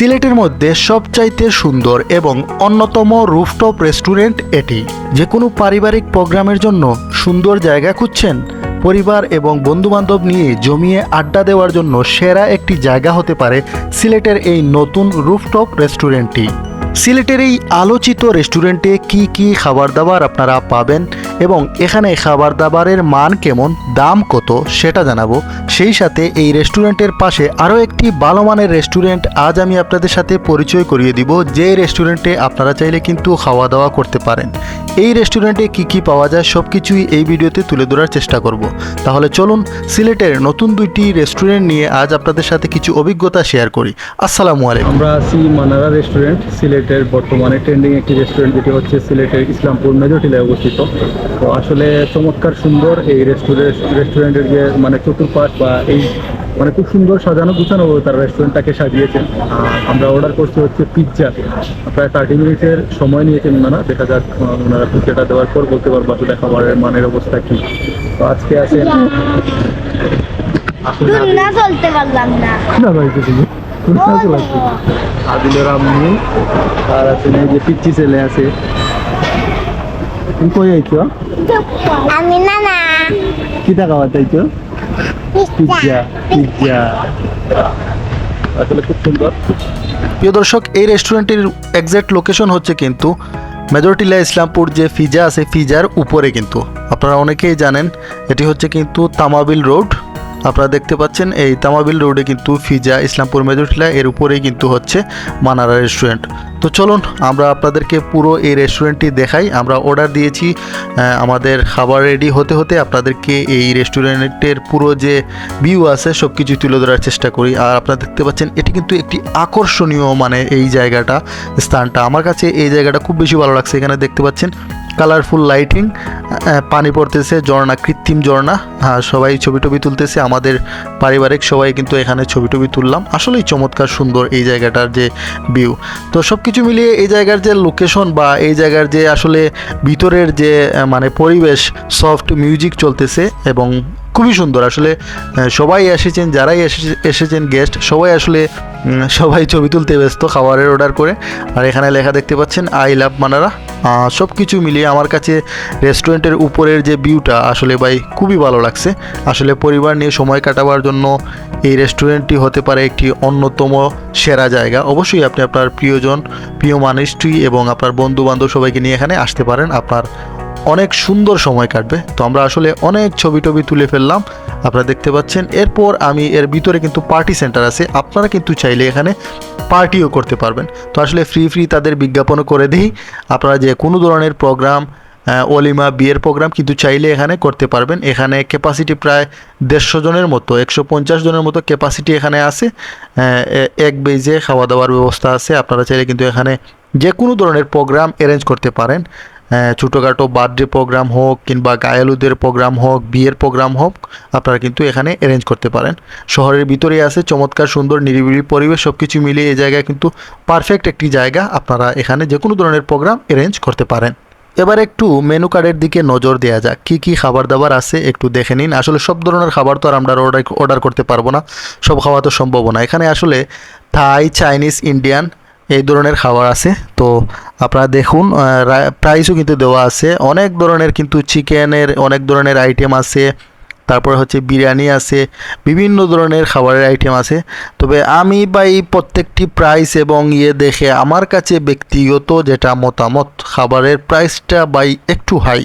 সিলেটের মধ্যে সবচাইতে সুন্দর এবং অন্যতম রুফটপ রেস্টুরেন্ট এটি। যে কোনো পারিবারিক প্রোগ্রামের জন্য সুন্দর জায়গা খুঁজছেন, পরিবার এবং বন্ধুবান্ধব নিয়ে জমিয়ে আড্ডা দেওয়ার জন্য সেরা একটি জায়গা হতে পারে সিলেটের এই নতুন রুফটপ রেস্টুরেন্টটি। সিলেটের এই আলোচিত রেস্টুরেন্টে কি কি খাবার দাবার আপনারা পাবেন এবং এখানে খাবার দাবারের মান কেমন, দাম কত, সেটা জানাব। সেই সাথে এই রেস্টুরেন্টের পাশে আরও একটি ভালো মানের রেস্টুরেন্ট আজ আমি আপনাদের সাথে পরিচয় করিয়ে দিব। যে রেস্টুরেন্টে আপনারা চাইলে কিন্তু খাওয়া দাওয়া করতে পারেন। এই রেস্টুরেন্টে কি কি পাওয়া যায় সব কিছুই এই ভিডিওতে তুলে ধরার চেষ্টা করব। তাহলে চলুন সিলেটের নতুন দুইটি রেস্টুরেন্ট নিয়ে আজ আপনাদের সাথে কিছু অভিজ্ঞতা শেয়ার করি। আসসালামু আলাইকুম। আমরা আছি মানারা রেস্টুরেন্ট সিলেটের বর্তমানে ট্রেন্ডিং একটি রেস্টুরেন্ট যেটি হচ্ছে সিলেটের ইসলামপুর মেজটিলায় অবস্থিত। তো আসলে চমৎকার সুন্দর এই রেস্টুরেন্ট রেস্টুরেন্টের যে মানে চতুর্পাশ বা এই মানে খুব সুন্দর সাজানো গুছানো তার রেস্টুরেন্টটাকে সাজিয়েছেন আমরা অর্ডার করছি হচ্ছে পিৎজা প্রায় থার্টি মিনিটের সময় নিয়েছেন ওনারা। দেখা যাক ওনারা পিৎজাটা দেওয়ার পর বলতে পারব আসলে খাবারের মানের অবস্থা কি। তো আজকে আছে না চলতে পারলাম না। না ভাই তুমি তুমি কাজে লাগবে আদিলের আম্মু আর আছে এই যে পিচ্ছি ছেলে আছে। তুমি কই আইছো আমি না না কি টাকা বাতাইছো প্রিয় দর্শক, এই রেস্টুরেন্টের এক্সাক্ট লোকেশন হচ্ছে কিন্তু মেজরিটিলা ইসলামপুর যে ফিজা আছে, ফিজার উপরে কিন্তু। আপনারা অনেকেই জানেন, এটি হচ্ছে কিন্তু তামাবিল রোড। আপনারা দেখতে পাচ্ছেন, এই তামাবিল রোডে কিন্তু ফিজা ইসলামপুর মেজরিটিলা এর উপরেই কিন্তু হচ্ছে মানারা রেস্টুরেন্ট। তো চলুন, আমরা আপনাদেরকে পুরো এই রেস্টুরেন্টটি দেখাই। আমরা অর্ডার দিয়েছি আমাদের খাবার রেডি হতে হতে আপনাদেরকে এই রেস্টুরেন্টের পুরো যে ভিউ আছে সব কিছু তুলে ধরার চেষ্টা করি। আর আপনারা দেখতে পাচ্ছেন, এটি কিন্তু একটি আকর্ষণীয় মানে এই জায়গাটা, স্থানটা। আমার কাছে এই জায়গাটা খুব বেশি ভালো লাগছে। এখানে দেখতে পাচ্ছেন কালারফুল লাইটিং পানি পড়তেছে, ঝর্ণা, কৃত্রিম ঝর্ণা। হ্যাঁ সবাই ছবি টবি তুলতেছে, আমাদের পারিবারিক সবাই কিন্তু এখানে ছবি টবি তুললাম। আসলেই চমৎকার সুন্দর এই জায়গাটার যে ভিউ তো সব কিছু মিলিয়ে এই জায়গার যে লোকেশন বা এই জায়গার যে আসলে ভিতরের যে মানে পরিবেশ সফট মিউজিক চলতেছে এবং খুবই সুন্দর। আসলে সবাই এসেছেন, যারাই এসে- এসেছেন গেস্ট সবাই আসলে সবাই ছবি তুলতে ব্যস্ত, খাবারের অর্ডার করে। আর এখানে লেখা দেখতে পাচ্ছেন আই লাভ মানারা সব কিছু মিলিয়ে আমার কাছে রেস্টুরেন্টের উপরের যে ভিউটা আসলে ভাই, খুবই ভালো লাগছে। আসলে পরিবার নিয়ে সময় কাটাবার জন্য এই রেস্টুরেন্টটি হতে পারে একটি অন্যতম সেরা জায়গা। অবশ্যই আপনি আপনার প্রিয়জন, প্রিয় মানুষটি এবং আপনার বন্ধু বান্ধব সবাইকে নিয়ে এখানে আসতে পারেন। আপনার অনেক সুন্দর সময় কাটবে। তো আমরা আসলে অনেক ছবি টবি তুলে ফেললাম। আপনারা দেখতে পাচ্ছেন, এরপর আমি এর ভিতরে কিন্তু পার্টি সেন্টার আছে। আপনারা কিন্তু চাইলে এখানে পার্টিও করতে পারবেন। তো আসলে ফ্রি ফ্রি তাদের বিজ্ঞাপনও করে দিই। আপনারা যে কোনো ধরনের প্রোগ্রাম অলিমা বিয়ের প্রোগ্রাম কিন্তু চাইলে এখানে করতে পারবেন। এখানে ক্যাপাসিটি প্রায় দেড়শো জনের মতো, একশো পঞ্চাশ জনের মতো ক্যাপাসিটি এখানে আছে। এক বেজে খাওয়া দাওয়ার ব্যবস্থা আছে। আপনারা চাইলে কিন্তু এখানে যে কোনো ধরনের প্রোগ্রাম অ্যারেঞ্জ করতে পারেন। ছোটোখাটো বার্থডে প্রোগ্রাম হোক কিংবা গায়ালুদের প্রোগ্রাম হোক, বিয়ের প্রোগ্রাম হোক, আপনারা কিন্তু এখানে অ্যারেঞ্জ করতে পারেন। শহরের ভিতরেই আছে, চমৎকার, সুন্দর, নিরিবিলি পরিবেশ সব কিছু মিলিয়ে এই জায়গায় কিন্তু পারফেক্ট একটি জায়গা আপনারা এখানে যে কোনো ধরনের প্রোগ্রাম অ্যারেঞ্জ করতে পারেন। এবার একটু মেনু কার্ডের দিকে নজর দেওয়া যাক, কী কী খাবার দাবার আছে একটু দেখে নিন। আসলে সব ধরনের খাবার তো আর আমরা অর্ডার অর্ডার করতে পারব না, সব খাওয়া তো সম্ভব না। এখানে আসলে থাই চাইনিজ ইন্ডিয়ান এই ধরনের খাবার আছে। তো আপনারা দেখুন প্রাইসও কিন্তু দেওয়া আছে। অনেক ধরনের কিন্তু চিকেনের অনেক ধরনের আইটেম আছে। তারপরে হচ্ছে বিরিয়ানি আছে। বিভিন্ন ধরনের খাবারের আইটেম আছে। তবে আমি বা এই প্রত্যেকটি প্রাইস এবং ইয়ে দেখে আমার কাছে ব্যক্তিগত যেটা মতামত, খাবারের প্রাইসটা বাই একটু হাই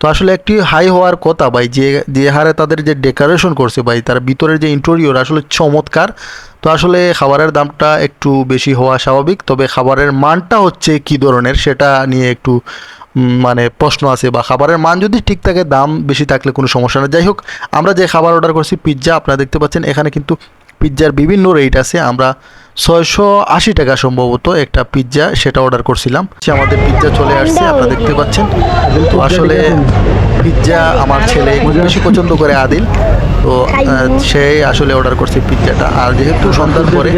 তো আসলে একটি হাই হওয়ার কথা ভাই, যে যে হারে তাদের যে ডেকোরেশন করছে ভাই, তার ভিতরের যে ইন্টেরিয়র আসলে চমৎকার। তো আসলে খাবারের দামটা একটু বেশি হওয়া স্বাভাবিক, তবে খাবারের মানটা হচ্ছে কি ধরনের সেটা নিয়ে একটু মানে প্রশ্ন আছে বা খাবারের মান যদি ঠিক থাকে, দাম বেশি থাকলে কোনো সমস্যা নেই। যাই হোক, আমরা যে খাবার অর্ডার করছি পিৎজা আপনারা দেখতে পাচ্ছেন, এখানে কিন্তু পিৎজার বিভিন্ন রেট আছে। আমরা ছয়শো আশি টাকা সম্ভবত একটা পিৎজা সেটা অর্ডার করছিলাম। সে আমাদের পিৎজা চলে আসছে আপনারা দেখতে পাচ্ছেন। তো আসলে পিৎজা আমার ছেলে বেশি পছন্দ করে আদিল। তো সে আসলে অর্ডার করছে পিৎজাটা। আর যেহেতু সন্ধ্যার পরে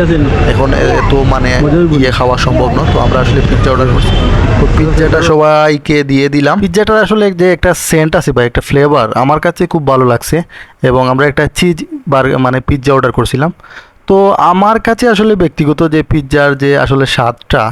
এখন এত মানে ইয়ে খাওয়া সম্ভব না তো আমরা আসলে পিৎজা অর্ডার করছি। তো পিৎজাটা সবাইকে দিয়ে দিলাম। পিৎজাটার আসলে যে একটা সেন্ট আছে বা একটা ফ্লেভার আমার কাছে খুব ভালো লাগছে। এবং আমরা একটা চিজ মানে পিৎজা অর্ডার করছিলাম। তো আমার কাছে আসলে ব্যক্তিগত যে পিৎজার যে আসলে স্বাদটা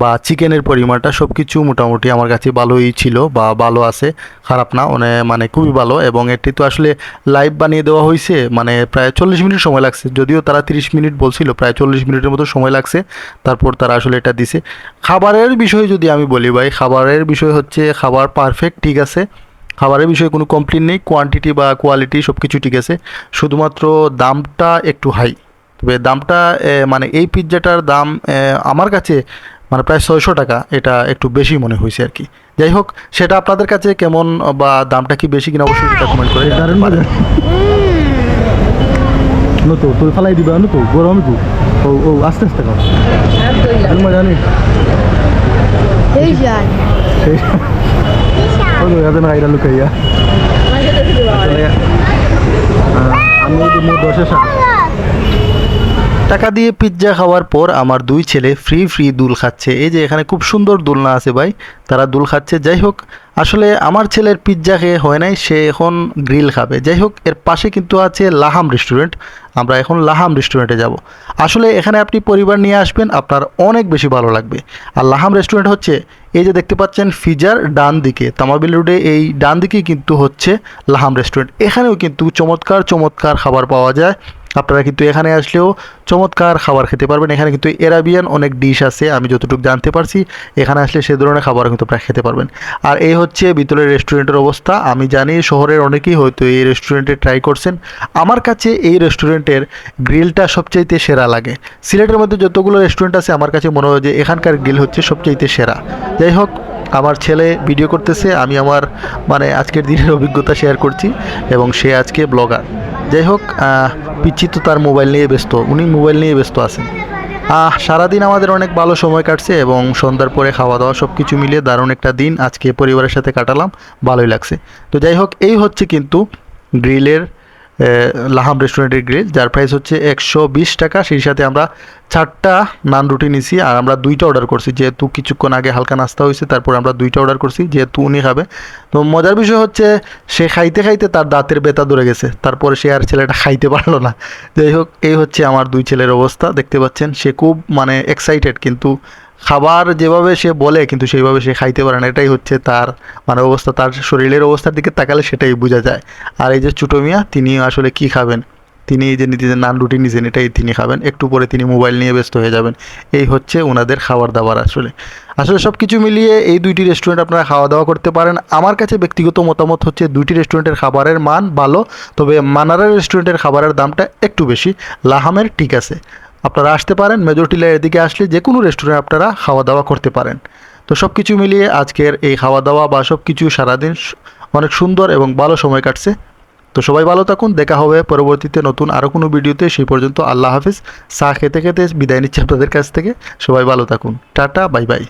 বা চিকেনের পরিমাণটা সব কিছু মোটামুটি আমার কাছে ভালোই ছিল বা ভালো আছে, খারাপ না মানে মানে খুবই ভালো এবং এটি তো আসলে লাইভ বানিয়ে দেওয়া হয়েছে মানে প্রায় চল্লিশ মিনিট সময় লাগছে, যদিও তারা তিরিশ মিনিট বলছিল, প্রায় চল্লিশ মিনিটের মতো সময় লাগছে, তারপর তারা আসলে এটা দিছে। খাবারের বিষয়ে যদি আমি বলি ভাই, খাবারের বিষয় হচ্ছে খাবার পারফেক্ট ঠিক আছে খাবারের বিষয়ে কোনো কমপ্লেন নেই কোয়ান্টিটি বা কোয়ালিটি সব কিছু ঠিক আছে। শুধুমাত্র দামটা একটু হাই তবে দামটা মানে এই পিৎজাটার দাম আমার কাছে মানে প্রায় ছয়শো টাকা এটা একটু বেশি মনে হয়েছে আর কি। যাই হোক সেটা আপনাদের কাছে কেমন বা দামটা কি বেশি কিনা অবশ্যই সেটা কমেন্ট করে নতো তুই ফালাই দিবা নতো গরম ও ও আস্তে আস্তে খাও। দারুণ মজা নেই তো ইয়াতে না এটা লুকাইয়া আমি টাকা দিয়ে পিৎজা খাওয়ার পর আমার দুই ছেলে ফ্রি ফ্রি দুল খাচ্ছে। এই যে এখানে খুব সুন্দর দোলনা আছে ভাই, তারা দুল খাচ্ছে। যাই হোক, আসলে আমার ছেলের পিৎজা খেয়ে হয় নাই, সে এখন গ্রিল খাবে। যাই হোক, এর পাশে কিন্তু আছে লাহাম রেস্টুরেন্ট আমরা এখন লাহাম রেস্টুরেন্টে যাব। আসলে এখানে আপনি পরিবার নিয়ে আসবেন, আপনার অনেক বেশি ভালো লাগবে। আর লাহাম রেস্টুরেন্ট হচ্ছে এই যে দেখতে পাচ্ছেন ফিজার ডান দিকে তামাবিল রোডে এই ডান দিকেই কিন্তু হচ্ছে লাহাম রেস্টুরেন্ট এখানেও কিন্তু চমৎকার চমৎকার খাবার পাওয়া যায়। আপনারা কিন্তু এখানে আসলেও চমৎকার খাবার খেতে পারবেন। এখানে কিন্তু এরাবিয়ান অনেক ডিশ আছে, আমি যতটুকু জানতে পারছি, এখানে আসলে সে ধরনের খাবার কিন্তু প্রায় খেতে পারবেন। আর এই হচ্ছে ভিতরের রেস্টুরেন্টের অবস্থা। আমি জানি শহরের অনেকেই হয়তো এই রেস্টুরেন্টে ট্রাই করছেন। আমার কাছে এই রেস্টুরেন্টের গ্রিলটা সবচাইতে সেরা লাগে। সিলেটের মধ্যে যতগুলো রেস্টুরেন্ট আছে, আমার কাছে মনে হয় যে এখানকার গ্রিল হচ্ছে সবচাইতে সেরা। যাই হোক, আমার ছেলে ভিডিও করতেছে, আমি আমার মানে আজকের দিনের অভিজ্ঞতা শেয়ার করছি, এবং সে আজকে ব্লগার যাই হোক পিচ্ছি তো তার মোবাইল নিয়ে ব্যস্ত। উনি মোবাইল নিয়ে ব্যস্ত আছেন। আহ, সারাদিন আমাদের অনেক ভালো সময় কাটছে এবং সন্ধ্যার পরে খাওয়া দাওয়া সব কিছু মিলিয়ে দারুণ একটা দিন আজকে পরিবারের সাথে কাটালাম। ভালোই লাগছে। তো যাই হোক, এই হচ্ছে কিন্তু গ্রিলের লাহাম রেস্টুরেন্টের গ্রিল, যার প্রাইস হচ্ছে একশো বিশ টাকা। সেই সাথে আমরা চারটা নান রুটি নিছি, আর আমরা দুইটা অর্ডার করছি, যেহেতু কিছুক্ষণ আগে হালকা নাস্তা হয়েছে, তারপর আমরা দুইটা অর্ডার করছি, যেহেতু উনি খাবে। তো মজার বিষয় হচ্ছে, সে খাইতে খাইতে তার দাঁতের বেতা ধরে গেছে, তারপরে সে আর ছেলেটা খাইতে পারল না। যাই হোক, এই হচ্ছে আমার দুই ছেলের অবস্থা, দেখতে পাচ্ছেন, সে খুব মানে এক্সাইটেড কিন্তু খাবার যেভাবে সে বলে, কিন্তু সেইভাবে সে খাইতে পারে না। এটাই হচ্ছে তার মানে অবস্থা। তার শরীরের অবস্থার দিকে তাকালে সেটাই বোঝা যায়। আর এই যে ছোটো মিয়া, তিনি আসলে কি খাবেন? তিনি এই যে নিজেদের নান রুটি নিছেন এটাই তিনি খাবেন। একটু পরে তিনি মোবাইল নিয়ে ব্যস্ত হয়ে যাবেন। এই হচ্ছে ওনাদের খাবার দাবার আসলে। আসলে সব কিছু মিলিয়ে এই দুইটি রেস্টুরেন্ট আপনারা খাওয়া দাওয়া করতে পারেন। আমার কাছে ব্যক্তিগত মতামত হচ্ছে দুইটি রেস্টুরেন্টের খাবারের মান ভালো, তবে মানারা রেস্টুরেন্টের খাবারের দামটা একটু বেশি। লাহামের ঠিক আছে। আপনারা আসতে পারেন মেজরটিলা এদিকে আসলে যে কোনো রেস্টুরেন্টে আপনারা খাওয়া দাওয়া করতে পারেন। তো সব কিছু মিলিয়ে আজকের এই খাওয়া দাওয়া বা সব কিছু সারাদিন অনেক সুন্দর এবং ভালো সময় কাটছে। তো সবাই ভালো থাকুন, দেখা হবে পরবর্তীতে নতুন আরও কোনো ভিডিওতে। সেই পর্যন্ত আল্লাহ হাফিজ। চা খেতে খেতে বিদায় নিচ্ছে আপনাদের কাছ থেকে। সবাই ভালো থাকুন। Tata, bye bye.